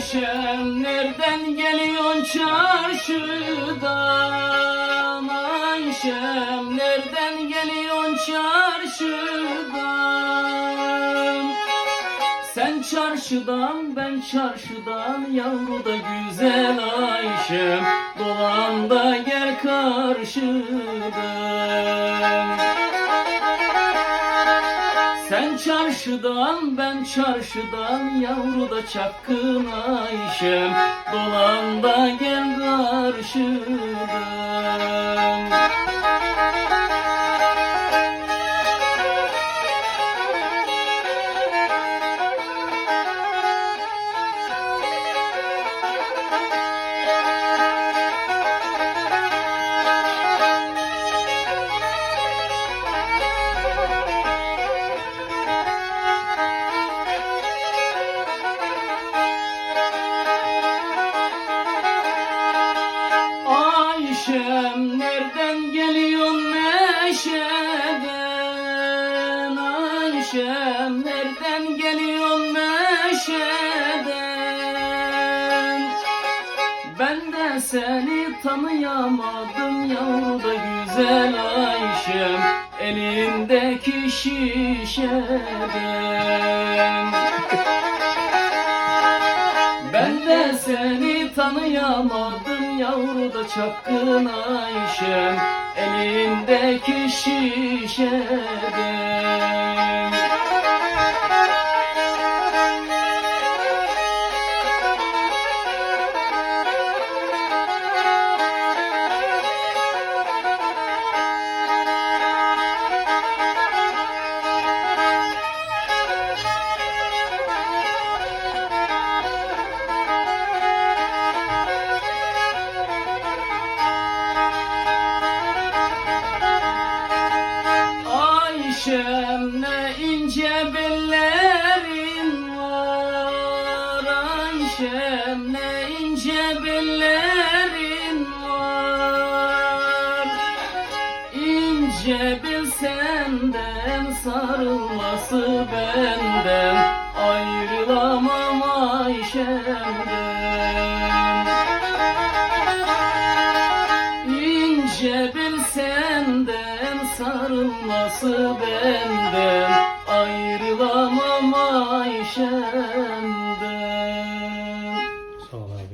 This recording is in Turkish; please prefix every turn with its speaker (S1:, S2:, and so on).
S1: Ayşem nereden geliyorsun çarşıdan Ayşem nereden geliyorsun çarşıdan Sen çarşıdan ben çarşıdan yavru da güzel Ayşem. Dolan da gel karşıdan sen çarşıdan ben çarşıdan yavru da çapkın Ayşem. Dolan da gel karşıdan Ayşem nereden geliyorsun neşeden? Ben de seni tanıyamadım yavru da güzel Ayşem Elindeki şişeden. Ben de seni tanıyamadım yavru da çapkın Ayşem Elindeki şişeden Cebel senden sarılması benden. Ayrılamam Ayşem'den. İnce bel senden sarılması benden. Ayrılamam Ayşem'den.